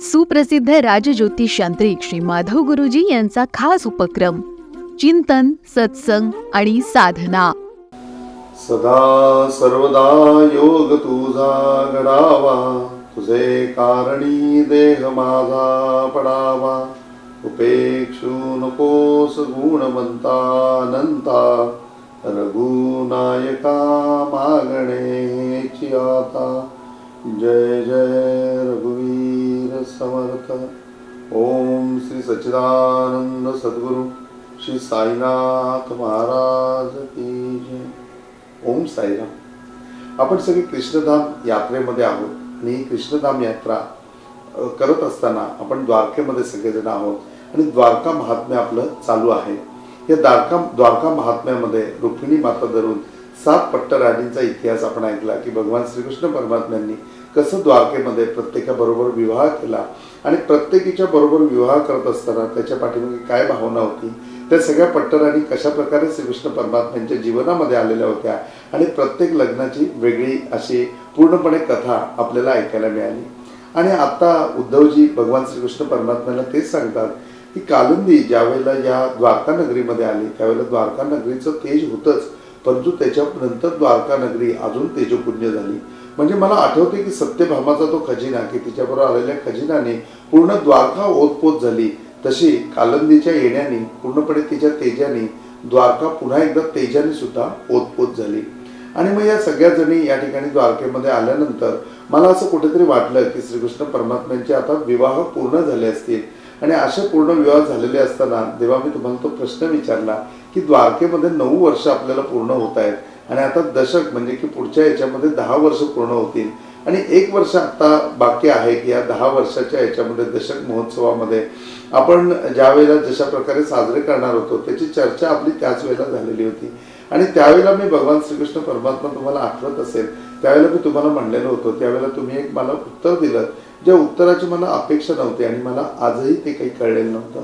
सुप्रसिद्ध राजज्योतिष यांत्रिक श्री माधव गुरुजी यांचा खास उपक्रम चिंतन सत्संग आणि साधना. सदा सर्वदा योग तुझा घडावा तुझे कारणी देह माझा पडावा. उपेक्षू नकोस गुणवंता नंता रघुनायका मागणे आता. जय जय रघुवीर समर्थ. ओम श्री सच्चिदानंद सद्गुरु श्री साईनाथ महाराज की जय. ओम साईराम. आपण सगळे कृष्णधाम यात्रेमध्ये आहोत. आणि ही कृष्णधाम यात्रा करत असताना आपण द्वारकेमध्ये सगळेजण आहोत. आणि द्वारका महात्म्य आपलं चालू आहे. या द्वारका द्वारका महात्म्यामध्ये रुक्मिणी माता धरून सात पट्टराणींचा इतिहास आपण ऐकला की भगवान श्रीकृष्ण परमात्म्यांनी कसं द्वारकेमध्ये प्रत्येकाबरोबर विवाह केला आणि प्रत्येकीच्या बरोबर विवाह करत असताना त्याच्या पाठीमागे काय भावना होती? त्या सगळ्या पट्टराणी कशा प्रकारे श्रीकृष्ण परमात्म्यांच्या जीवनामध्ये आलेल्या होत्या? आणि प्रत्येक लग्नाची वेगळी अशी पूर्णपणे कथा आपल्याला ऐकायला मिळाली. आणि आता उद्धवजी भगवान श्रीकृष्ण परमात्म्याला तेच सांगतात की कालुंदी ज्यावेळेला या द्वारका नगरीमध्ये आली त्यावेळेला द्वारका नगरीचं तेज होतंच. परंतु त्याच्यानंतर द्वारका नगरी अजून तेजपुण्य झाली. म्हणजे मला आठवते की सत्यभामाचा तो खजिना की तिच्याबरोबर आलेल्या खजिनाने पूर्ण द्वारका ओतपोत झाली. तशी कालंदीच्या येण्याने पूर्णपणे तिच्या तेजाने द्वारका पुन्हा एकदा तेजाने सुद्धा ओतपोत झाली. आणि मग या सगळ्या जणी या ठिकाणी द्वारकेमध्ये आल्यानंतर मला असं कुठेतरी वाटलं की श्रीकृष्ण परमात्म्यांचे आता विवाह पूर्ण झाले असतील. आणि असे पूर्ण विवाह झालेले असताना जेव्हा मी तुम्हाला तो प्रश्न विचारला की द्वारकेमध्ये नऊ वर्ष आपल्याला पूर्ण होत आहेत आणि आता दशक म्हणजे की पुढच्या याच्यामध्ये दहा वर्ष पूर्ण होतील आणि एक वर्ष आता बाकी आहे की या दहा वर्षाच्या याच्यामध्ये दशक महोत्सवामध्ये आपण ज्या वेळेला जशा प्रकारे साजरे करणार होतो त्याची चर्चा आपली त्याच वेळेला झालेली होती. आणि त्यावेळेला मी भगवान श्रीकृष्ण परमात्मा तुम्हाला आठवत असेल त्यावेळेला मी तुम्हाला म्हणलेलं होतं त्यावेळेला तुम्ही एक मला उत्तर दिलं ज्या उत्तराची मला अपेक्षा नव्हती आणि मला आजही ते काही कळलेलं नव्हतं.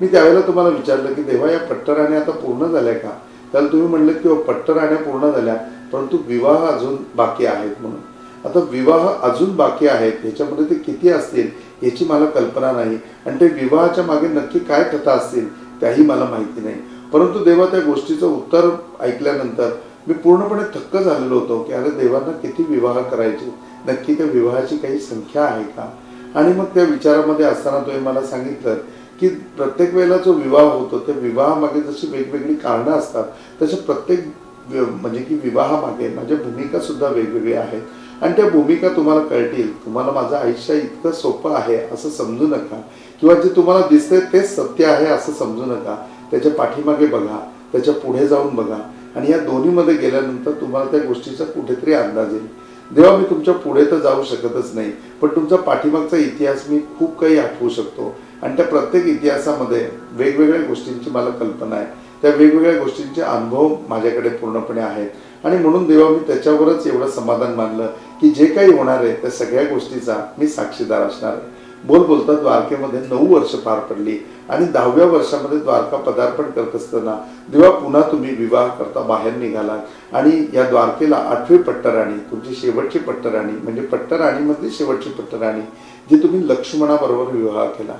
मी त्यावेळेला तुम्हाला विचारलं की देवा या पट्टराण्या आता पूर्ण झाल्या का? त्याला तुम्ही म्हणलं की हो, पट्टराण्या पूर्ण झाल्या परंतु विवाह अजून बाकी आहेत म्हणून. आता विवाह अजून बाकी आहेत ह्याच्यामध्ये ते किती असतील याची मला कल्पना नाही. आणि ते विवाहाच्या मागे नक्की काय कथा असतील त्याही मला माहिती नाही. परंतु देवा त्या गोष्टीचं उत्तर ऐकल्यानंतर मी पूर्णपणे थक्क झालेलो होतो की अरे देवांना किती विवाह करायचे? नक्की त्या विवाहाची काही संख्या आहे का? आणि मग त्या विचारामध्ये असताना तुम्ही मला सांगितलं की प्रत्येक वेळेला जो विवाह होतो त्या विवाहामागे जशी वेगवेगळी कारणं असतात तसे प्रत्येक म्हणजे की विवाहामागे माझ्या भूमिका सुद्धा वेगवेगळ्या आहेत. आणि त्या भूमिका तुम्हाला कळतील. तुम्हाला माझं आयुष्य इतकं सोपं आहे असं समजू नका. किंवा जे तुम्हाला दिसतंय तेच सत्य आहे असं समजू नका. त्याच्या पाठीमागे बघा. त्याच्या पुढे जाऊन बघा. आणि या दोन्हीमध्ये गेल्यानंतर तुम्हाला त्या गोष्टीचा कुठेतरी अंदाज येईल. देवा मी तुमच्यापुढे तर जाऊ शकतच नाही पण तुमचा पाठीमागचा इतिहास मी खूप काही आठवू शकतो. आणि त्या प्रत्येक इतिहासामध्ये वेगवेगळ्या गोष्टींची मला कल्पना आहे. त्या वेगवेगळ्या गोष्टींचे अनुभव माझ्याकडे पूर्णपणे आहेत. आणि म्हणून देवा मी त्याच्यावरच एवढं समाधान मानलं की जे काही होणार आहे त्या सगळ्या गोष्टीचा मी साक्षीदार असणार आहे. बोल बोलता द्वारकेमध्ये नऊ वर्ष पार पडली आणि दहाव्या वर्षामध्ये द्वारका पदार्पण करत असताना देवा पुन्हा तुम्ही विवाह करता बाहेर निघाला आणि या द्वारकेला आठवी पट्टराणी तुमची शेवटची पट्टराणी म्हणजे पट्टराणीमधली शेवटची पट्टराणी जी तुम्ही लक्ष्मणाबरोबर विवाह केला.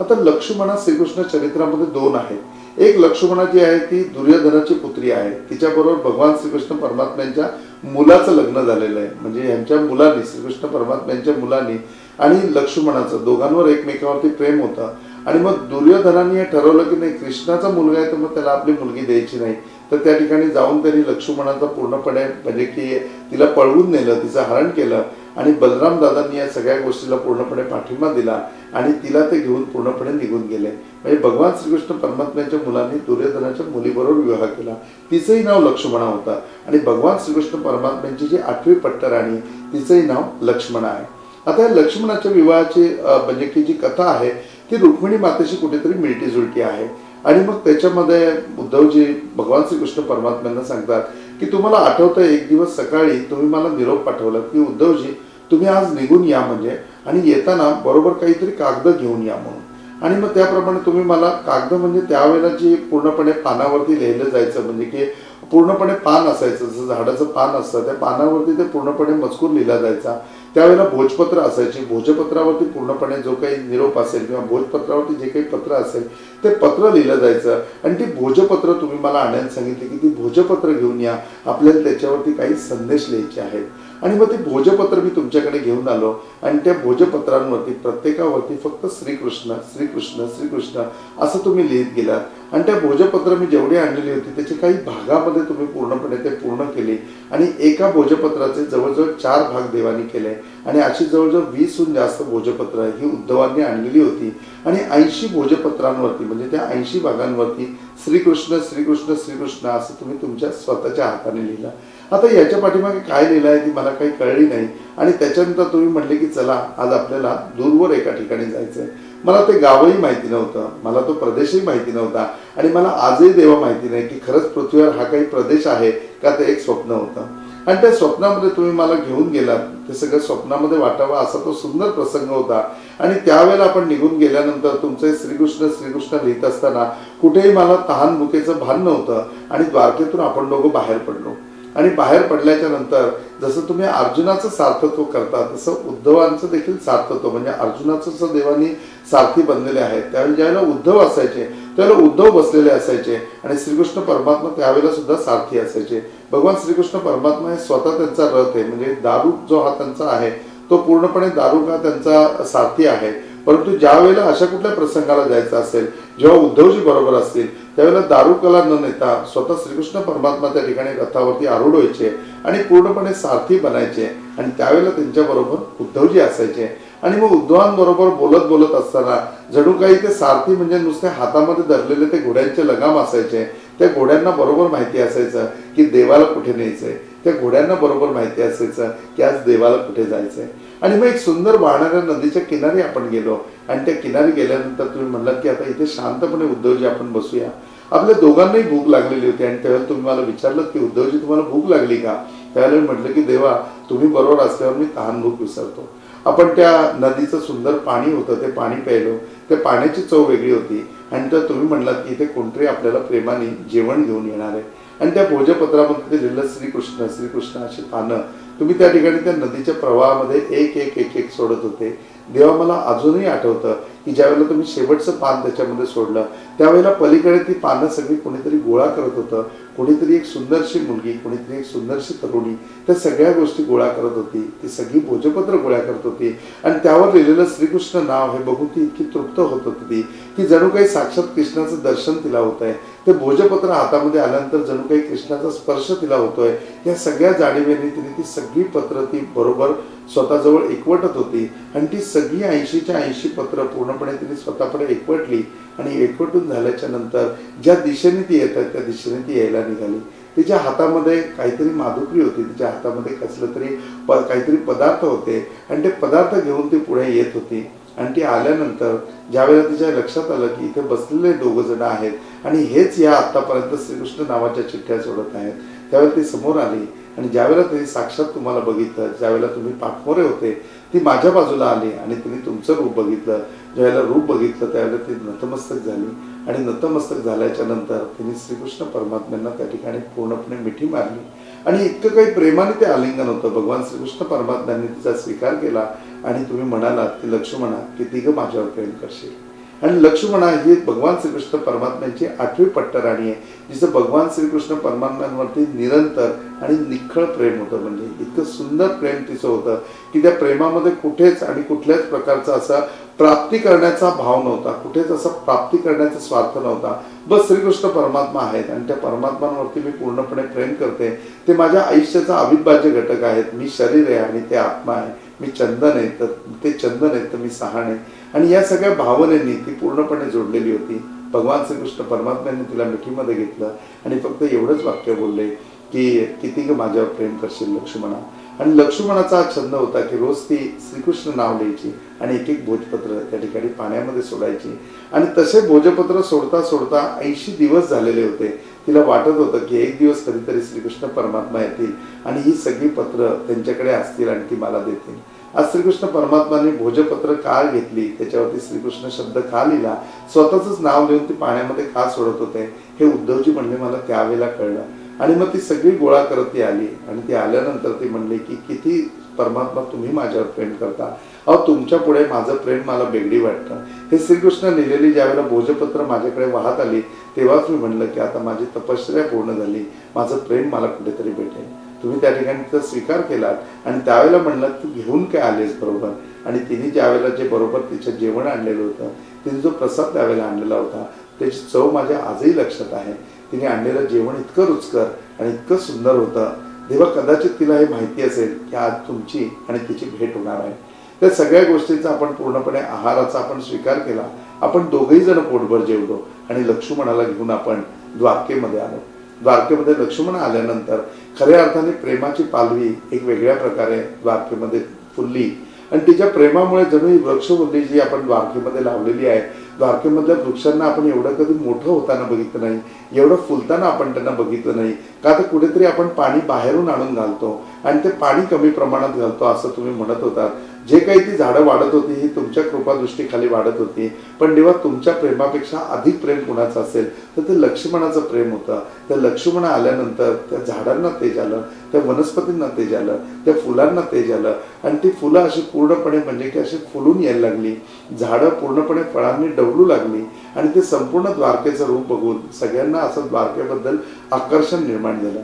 आता लक्ष्मणा श्रीकृष्ण चरित्रामध्ये दोन आहेत. एक लक्ष्मणा जी आहे ती दुर्योधनाची पुत्री आहे. तिच्याबरोबर भगवान श्रीकृष्ण परमात्म्यांच्या मुलाचं लग्न झालेलं आहे. म्हणजे यांच्या मुलांनी श्रीकृष्ण परमात्म्यांच्या मुलांनी आणि लक्ष्मणाचं दोघांवर एकमेकावरती प्रेम होतं. आणि मग दुर्योधनाने हे ठरवलं की नाही कृष्णाचा मुलगा आहे तर मग त्याला आपली मुलगी द्यायची नाही. तर त्या ठिकाणी जाऊन त्यांनी लक्ष्मणाचा पूर्णपणे म्हणजे की तिला पळवून नेलं तिचं हरण केलं. आणि बलराम दादांनी या सगळ्या गोष्टीला पूर्णपणे पाठिंबा दिला आणि तिला ते घेऊन पूर्णपणे निघून गेले. म्हणजे भगवान श्रीकृष्ण परमात्म्याच्या मुलांनी दुर्योधनाच्या मुलीबरोबर विवाह केला. तिचंही नाव लक्ष्मणा होता. आणि भगवान श्रीकृष्ण परमात्म्यांची जी आठवी पट्टराणी तिचंही नाव लक्ष्मणा आहे. आता या लक्ष्मणाच्या विवाहाची म्हणजे की जी कथा आहे ती रुक्मिणी मातेशी कुठेतरी मिळती जुळती आहे. आणि मग त्याच्यामध्ये उद्धवजी भगवान श्रीकृष्ण परमात्म्यांना सांगतात की तुम्हाला आठवतं एक दिवस सकाळी तुम्ही मला निरोप पाठवला की उद्धवजी तुम्ही आज निघून या म्हणजे आणि येताना बरोबर काहीतरी कागद घेऊन या म्हणून. आणि मग त्याप्रमाणे तुम्ही मला कागद म्हणजे त्यावेळेला जी पूर्णपणे पानावरती लिहिलं जायचं म्हणजे की पूर्णपणे पान असायचं जसं झाडाचं पान असतं त्या पानावरती ते पूर्णपणे मजकूर लिहिला जायचा. त्यावेळेला भोजपत्र असायची. भोजपत्रावरती पूर्णपणे जो काही निरोप असेल किंवा भोजपत्रावरती जे काही पत्र असेल ते पत्र लिहिलं जायचं. आणि ती भोजपत्र तुम्ही मला आणायला सांगितले की ती भोजपत्र घेऊन या. आपल्याला त्याच्यावरती काही संदेश लिहायचे आहेत. आणि मग ते भोजपत्र मी तुमच्याकडे घेऊन आलो. आणि त्या भोजपत्रांवरती प्रत्येकावरती फक्त श्रीकृष्ण श्रीकृष्ण श्रीकृष्ण असं तुम्ही लिहित गेलात. आणि त्या भोजपत्र मी जेवढी आणलेली होती त्याचे काही भागामध्ये तुम्ही पूर्णपणे ते पूर्ण केले. आणि एका भोजपत्राचे जवळजवळ चार भाग देवानी केले. आणि अशी जवळजवळ वीसहून जास्त भोजपत्र ही उद्धवांनी आणलेली होती. आणि ऐंशी भोजपत्रांवरती म्हणजे त्या ऐंशी भागांवरती श्रीकृष्ण श्रीकृष्ण श्रीकृष्ण असं तुम्ही तुमच्या स्वतःच्या हाताने लिहिलं. आता याच्या पाठीमागे काय लिहिलं आहे ती मला काही कळली नाही. आणि त्याच्यानंतर तुम्ही म्हटले की चला आज आपल्याला दूरवर एका ठिकाणी जायचंय. मला ते गावही माहिती नव्हतं. मला तो प्रदेशही माहिती नव्हता. आणि मला आजही देवा माहिती नाही की खरंच पृथ्वीवर हा काही प्रदेश आहे का ते एक स्वप्न होतं. आणि त्या स्वप्नामध्ये तुम्ही मला घेऊन गेलात. ते सगळं स्वप्नामध्ये वाटावं असा तो सुंदर प्रसंग होता. आणि त्यावेळेला आपण निघून गेल्यानंतर तुमचे श्रीकृष्ण श्रीकृष्ण लिहित असताना कुठेही मला तहान भुकेचं भान नव्हतं. आणि द्वारकेतून आपण दोघं बाहेर पडलो. आणि बाहेर पडल्याच्या नंतर जसं तुम्ही अर्जुनाचं सार्थत्व करता तसं उद्धवांचं देखील सार्थत्व म्हणजे अर्जुनाचं जसं देवानी सारथी बनलेले आहेत त्यावेळी ज्यावेळेला उद्धव असायचे त्यावेळेला उद्धव बसलेले असायचे आणि श्रीकृष्ण परमात्मा त्यावेळेला सुद्धा सारथी असायचे. भगवान श्रीकृष्ण परमात्मा हे स्वतः त्यांचा रथ आहे म्हणजे दारू जो हा त्यांचा आहे तो पूर्णपणे दारू हा त्यांचा सारथी आहे परंतु ज्या वेळेला अशा कुठल्या प्रसंगाला जायचं असेल जेव्हा उद्धवजी बरोबर असतील त्यावेळेला दारू कला न नेता स्वतः श्रीकृष्ण परमात्मा त्या ठिकाणी रथावरती आरूढ व्हायचे आणि पूर्णपणे सारथी बनायचे आणि त्यावेळेला त्यांच्या बरोबर उद्धवजी असायचे. आणि मग उद्धवांबरोबर बोलत बोलत असताना जणू काही ते सारथी म्हणजे नुसते हातामध्ये धरलेले ते घोड्यांचे लगाम असायचे. त्या घोड्यांना बरोबर माहिती असायचं की देवाला कुठे न्यायचंय. त्या घोड्यांना बरोबर माहिती असायचं की आज देवाला कुठे जायचंय. आणि मग एक सुंदर वाहणाऱ्या नदीच्या किनारी आपण गेलो. आणि त्या किनारी गेल्यानंतर तुम्ही म्हणलात की आता इथे शांतपणे उद्धवजी आपण बसूया. आपल्या दोघांनाही भूक लागलेली होती आणि त्यावेळेला तुम्ही मला विचारलं की उद्धवजी तुम्हाला भूक लागली का? त्यावेळेला मी म्हटलं की देवा तुम्ही बरोबर असल्यावर मी तहान भूक विसरतो. आपण त्या नदीचं सुंदर पाणी होतं ते पाणी प्यायलो. त्या पाण्याची चव वेगळी होती. आणि तर तुम्ही म्हणलात की इथे कोणतरी आपल्याला प्रेमाने जेवण घेऊन येणार आहे. आणि त्या भोजपत्रामध्ये ते लिहिलं श्रीकृष्ण श्रीकृष्ण अशी पानं. तुम्ही त्या ठिकाणी त्या नदीच्या प्रवाहामध्ये एक एक एक एक सोडत होते. देवा मला अजूनही आठवतं की ज्यावेळेला तुम्ही शेवटचं पान त्याच्यामध्ये सोडलं त्यावेळेला पलीकडे ती पानं सगळी कोणीतरी गोळा करत होतं. कोणीतरी एक सुंदरशी मुलगी कोणीतरी एक सुंदरशी तरुणी त्या सगळ्या गोष्टी गोळा करत होती. ती सगळी भोजपत्र गोळा करत होती. आणि त्यावर लिहिलेलं श्रीकृष्ण नाव हे बघून ती इतकी तृप्त होत होती ती जणू काही साक्षात कृष्णाचं दर्शन तिला होत आहे ते भोजपत्र हातामध्ये आल्यानंतर जणू काही कृष्णाचा स्पर्श तिला होतोय. या सगळ्या जाणीवेने तिने ती सगळी पत्र ती बरोबर स्वतःजवळ एकवटत होती. आणि ती सगळी ऐंशीच्या ऐंशी पत्र पूर्णपणे तिने स्वतःकडे एकवटली आणि एकवटून झाल्याच्यानंतर ज्या दिशेने ती येत आहे त्या दिशेने ती यायला निघाली. तिच्या हातामध्ये काहीतरी माधुकरी होती. तिच्या हातामध्ये कसलं तरी प काहीतरी पदार्थ होते. आणि ते पदार्थ घेऊन ती पुढे येत होती. आणि ती आल्यानंतर ज्यावेळेला तिच्या लक्षात आलं की इथे बसलेले दोघ जण आहेत आणि हेच या आतापर्यंत श्रीकृष्ण नावाच्या चिठ्ठ्या सोडत आहेत त्यावेळेला ती समोर आली आणि ज्यावेळेला तिने साक्षात तुम्हाला बघितलं ज्यावेळेला तुम्ही पाठमोरे होते ती माझ्या बाजूला आली आणि तिने तुमचं रूप बघितलं. ज्यावेळेला रूप बघितलं त्यावेळेला ती नतमस्तक झाली आणि नतमस्तक झाल्याच्यानंतर तिने श्रीकृष्ण परमात्म्यांना त्या ठिकाणी पूर्णपणे मिठी मारली. आणि इतकं काही प्रेमाने ते आलिंगन होतं. भगवान श्रीकृष्ण परमात्म्यांनी तिचा स्वीकार केला आणि तुम्ही म्हणालात की लक्ष्मणा किती ग माझ्यावर प्रेम करशील? आणि लक्ष्मणा ही भगवान श्रीकृष्ण परमात्म्यांची आठवी पट्टराणी आहे. जिचं भगवान श्रीकृष्ण परमात्म्यांवरती निरंतर आणि निखळ प्रेम होतं. म्हणजे इतकं सुंदर प्रेम तिचं होतं की त्या प्रेमामध्ये कुठेच आणि कुठल्याच प्रकारचा असा प्राप्ती करण्याचा भाव नव्हता. कुठेच असा प्राप्ती करण्याचा स्वार्थ नव्हता. बस श्रीकृष्ण परमात्मा आहेत आणि त्या परमात्मांवरती मी पूर्णपणे प्रेम करते. ते माझ्या आयुष्याचा अविभाज्य घटक आहेत. मी शरीर आहे आणि ते आत्मा आहे. मी चंदन आहे. तर ते चंदन आहे तर मी सहाण आहे. आणि या सगळ्या भावनेनी ती पूर्णपणे जोडलेली होती. भगवान श्रीकृष्ण परमात्म्याने तिला मिठीमध्ये घेतलं आणि फक्त एवढंच वाक्य बोलले की किती ग माझ्यावर प्रेम करशील लक्ष्मणा. आणि लक्ष्मणाचा छंद होता की रोज ती श्रीकृष्ण नाव लिहायची आणि एक एक भोजपत्र त्या ठिकाणी पाण्यामध्ये सोडायची. आणि तसे भोजपत्र सोडता सोडता ऐंशी दिवस झालेले होते. तिला वाटत होतं की एक दिवस कधीतरी श्रीकृष्ण परमात्मा येतील आणि ही सगळी पत्र त्यांच्याकडे असतील आणि ती मला देतील. आज श्रीकृष्ण परमात्माने भोजपत्र का घेतली? त्याच्यावरती श्रीकृष्ण शब्द का लिहिला? स्वतःच नाव लिहून ती पाण्यामध्ये का सोडत होते? हे उद्धवजी म्हणले मला त्यावेळेला कळलं. आणि मग ती सगळी गोळा करत ती आली. आणि ती आल्यानंतर ती म्हणली की किती परमात्मा तुम्ही माझ्यावर प्रेम करता. अहो तुमच्यापुढे माझं प्रेम मला बेगडी वाटतं. हे श्रीकृष्ण लिहिलेली ज्यावेळेला भोजपत्र माझ्याकडे वाहत आली तेव्हाच मी म्हणलं की आता माझी तपश्चर्या पूर्ण झाली. माझं प्रेम मला कुठेतरी भेटेल. तुम्ही त्या ठिकाणी तिचा स्वीकार केलात आणि त्यावेळेला म्हणलं तू घेऊन काय आलेस बरोबर? आणि तिने ज्यावेळेला जे बरोबर तिचं जेवण आणलेलं होतं तिने जो प्रसाद त्यावेळेला आणलेला होता त्याची चव माझ्या आजही लक्षात आहे. तिने आणलेलं जेवण इतकं रुचकर आणि इतकं सुंदर होतं. तेव्हा कदाचित तिला हे माहिती असेल की आज तुमची आणि तिची भेट होणार आहे. त्या सगळ्या गोष्टींचा आपण पूर्णपणे आहाराचा आपण स्वीकार केला. आपण दोघेही जण पोटभर जेवलो आणि लक्ष्मणाला घेऊन आपण द्वारकेमध्ये आलो. द्वारकेमध्ये लक्ष्मण आल्यानंतर खऱ्या अर्थाने प्रेमाची पालवी एक वेगळ्या प्रकारे द्वारकेमध्ये फुलली. आणि तिच्या प्रेमामुळे जणू ही वृक्षवल्ली जी आपण द्वारकेमध्ये लावलेली आहे द्वारकेमधल्या वृक्षांना आपण एवढं कधी मोठं होताना बघितलं नाही एवढं फुलताना आपण त्यांना बघितलं नाही का तर कुठेतरी आपण पाणी बाहेरून आणून घालतो आणि ते पाणी कमी प्रमाणात घालतो असं तुम्ही म्हणत होतात. जे काही ती झाडं वाढत होती ही तुमच्या कृपादृष्टीखाली वाढत होती. पण जेव्हा तुमच्या प्रेमापेक्षा अधिक प्रेम कुणाचं असेल तर ते लक्ष्मणाचं प्रेम होतं. त्या लक्ष्मण आल्यानंतर त्या झाडांना तेज आलं त्या वनस्पतींना तेज आलं त्या फुलांना तेज आलं. आणि ती फुलं अशी पूर्णपणे म्हणजे की अशी फुलून यायला लागली. झाडं पूर्णपणे फळांनी डवलू लागली. आणि ते संपूर्ण द्वारकेचं रूप बघून सगळ्यांना असं द्वारकेबद्दल आकर्षण निर्माण झालं.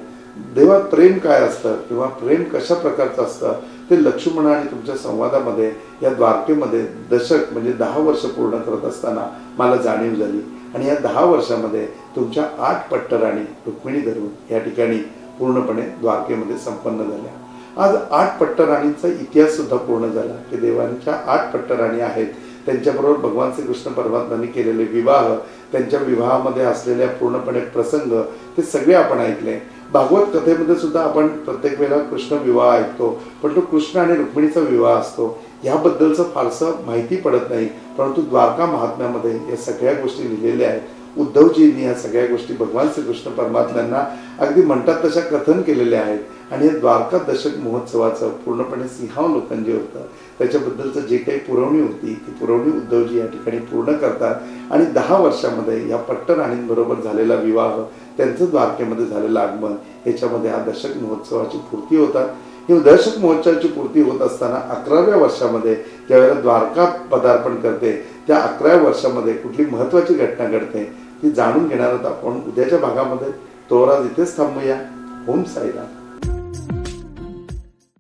देवा प्रेम काय असतं? किंवा प्रेम कशा प्रकारचं असतं? ते लक्ष्मण आणि तुमच्या संवादामध्ये या द्वारकेमध्ये दशक म्हणजे दहा वर्ष पूर्ण करत असताना मला जाणीव झाली. आणि या दहा वर्षामध्ये तुमच्या आठ पट्टराणी रुक्मिणी धरून या ठिकाणी पूर्णपणे द्वारकेमध्ये संपन्न झाल्या. आज आठ पट्टराणींचा इतिहास सुद्धा पूर्ण झाला की देवांच्या आठ पट्टराणी आहेत त्यांच्याबरोबर भगवान श्रीकृष्ण परमात्माने केलेले विवाह त्यांच्या विवाहामध्ये असलेल्या पूर्णपणे प्रसंग ते सगळे आपण ऐकले. भागवत कथेमध्ये सुद्धा आपण प्रत्येक वेळेला कृष्ण विवाह ऐकतो पण तो कृष्ण आणि रुक्मिणीचा विवाह असतो. ह्याबद्दलचं फारसं माहिती पडत नाही परंतु द्वारका महात्म्यामध्ये या सगळ्या गोष्टी लिहिलेल्या आहेत. उद्धवजींनी या सगळ्या गोष्टी भगवान श्रीकृष्ण परमात्म्यांना अगदी म्हणतात तशा कथन केलेल्या आहेत. आणि या द्वारका दशक महोत्सवाचं पूर्णपणे सिंहावलोकन जे होतं. त्याच्याबद्दलचं जे काही पुरवणी होती ती पुरवणी उद्धवजी या ठिकाणी पूर्ण करतात. आणि दहा वर्षामध्ये या पट्टराणींबरोबर झालेला विवाह त्यांचं द्वारकेमध्ये झालेलं आगमन याच्यामध्ये हा दशक महोत्सवाची पूर्ती होतात. ही दशक महोत्सवाची पूर्ती होत असताना अकराव्या वर्षामध्ये ज्यावेळेला द्वारका पदार्पण करते त्या अकराव्या वर्षामध्ये कुठली महत्वाची घटना घडते ती जाणून घेणार आहोत आपण. उद्याच्या भागामध्ये तोवर इथेच थांबूया. ओम साईराम.